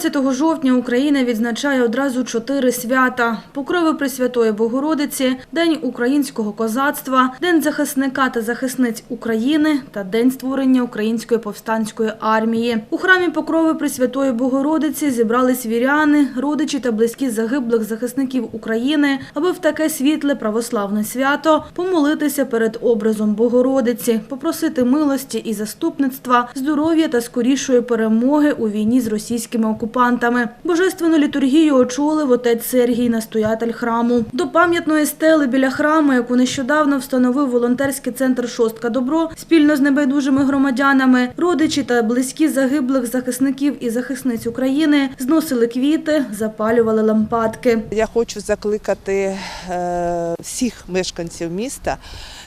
14 жовтня Україна відзначає одразу чотири свята: Покрови Пресвятої Богородиці, День українського козацтва, День захисника та захисниць України та День створення Української повстанської армії. У храмі Покрови Пресвятої Богородиці зібрались віряни, родичі та близькі загиблих захисників України, аби в таке світле православне свято помолитися перед образом Богородиці, попросити милості і заступництва, здоров'я та скорішої перемоги у війні з російськими окупантами. Божественну літургію очолив отець Сергій, настоятель храму. До пам'ятної стели біля храму, яку нещодавно встановив волонтерський центр Шостка Добро спільно з небайдужими громадянами, родичі та близькі загиблих захисників і захисниць України зносили квіти, запалювали лампадки. Я хочу закликати е, всіх мешканців міста.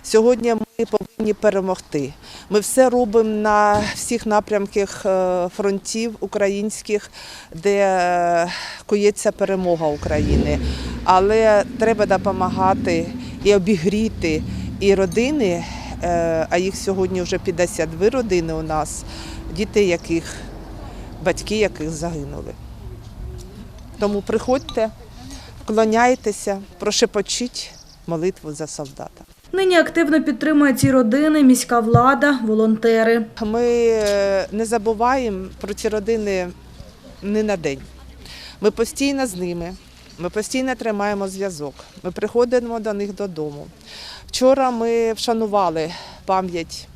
Сьогодні повинні перемогти. Ми все робимо на всіх напрямках е, фронтів українських, де е, коїться перемога України. Але треба допомагати і обігріти і родини, е, а їх сьогодні вже 52 родини у нас, діти яких, батьки яких загинули. Тому приходьте, вклоняйтеся, прошепочіть молитву за солдата. Нині активно підтримує ці родини міська влада, волонтери. Ми е, не забуваємо про ці родини ні на день. Ми постійно з ними, ми постійно тримаємо зв'язок. Ми приходимо до них додому. Вчора ми вшанували пам'ять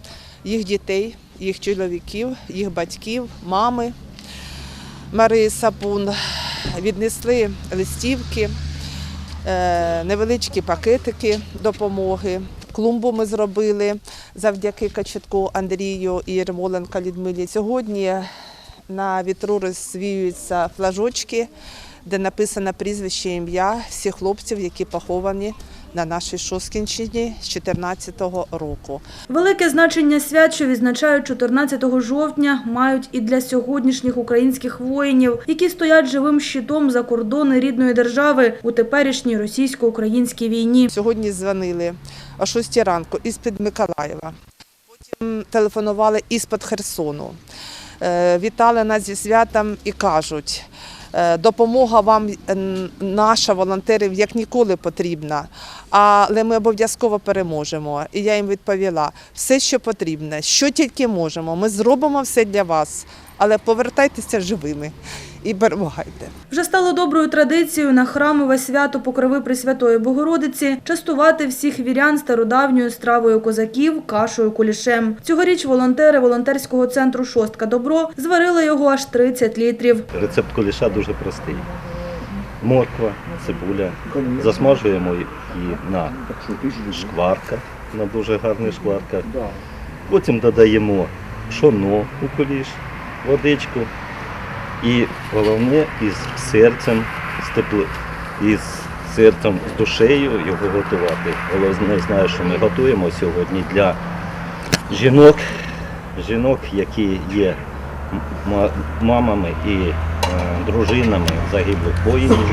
їх дітей, їх чоловіків, їх батьків, мами Марії Сапун. Віднесли листівки, невеличкі пакетики допомоги. Клумбу ми зробили завдяки Качетку Андрію і Ермоленка Людмилі. Сьогодні на вітру розвіюються флажочки, де написано прізвище ім'я всіх хлопців, які поховані на нашій Шоскінщині з 2014 року. Велике значення свят, що відзначають 14 жовтня, мають і для сьогоднішніх українських воїнів, які стоять живим щитом за кордони рідної держави у теперішній російсько-українській війні. Сьогодні дзвонили о 6 ранку із-під Миколаєва. Потім телефонували із-під Херсону. Е, Вітали нас зі святом і кажуть, допомога вам е, наша, волонтерів, як ніколи потрібна, але ми обов'язково переможемо. І я їм відповіла, все, що потрібно, що тільки можемо, ми зробимо все для вас, але повертайтеся живими і перемагайте. Вже стало доброю традицією на храмове свято Покрови Пресвятої Богородиці частувати всіх вірян стародавньою стравою козаків кашею кулішем. Цьогоріч волонтери волонтерського центру Шостка Добро зварили його аж 30 літрів. Рецепт куліша дуже простий. Морква, цибуля. Засмажуємо її на шкварках, на дуже гарних шкварках. Потім додаємо пшоно у куліш, водичку. І головне із серцем, з тепло, із серцем, з душею його готувати. Головне знаю, що ми готуємо сьогодні для жінок, жінок, які є мамами і дружинами загиблих воїнів.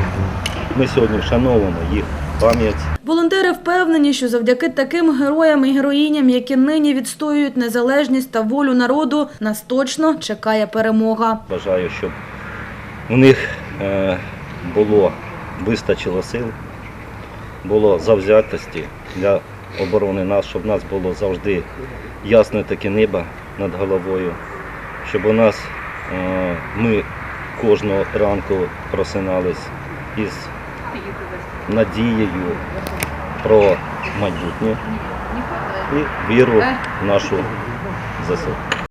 Ми сьогодні вшановуємо їх пам'ять. Волонтери впевнені, що завдяки таким героям і героїням, які нині відстоюють незалежність та волю народу, нас точно чекає перемога. Бажаю, щоб у них е, було вистачило сил, було завзятості для оборони нас, щоб у нас було завжди ясне таке небо над головою, щоб у нас е, ми кожного ранку просинались із надією про майбутнє і віру в нашу ЗСУ.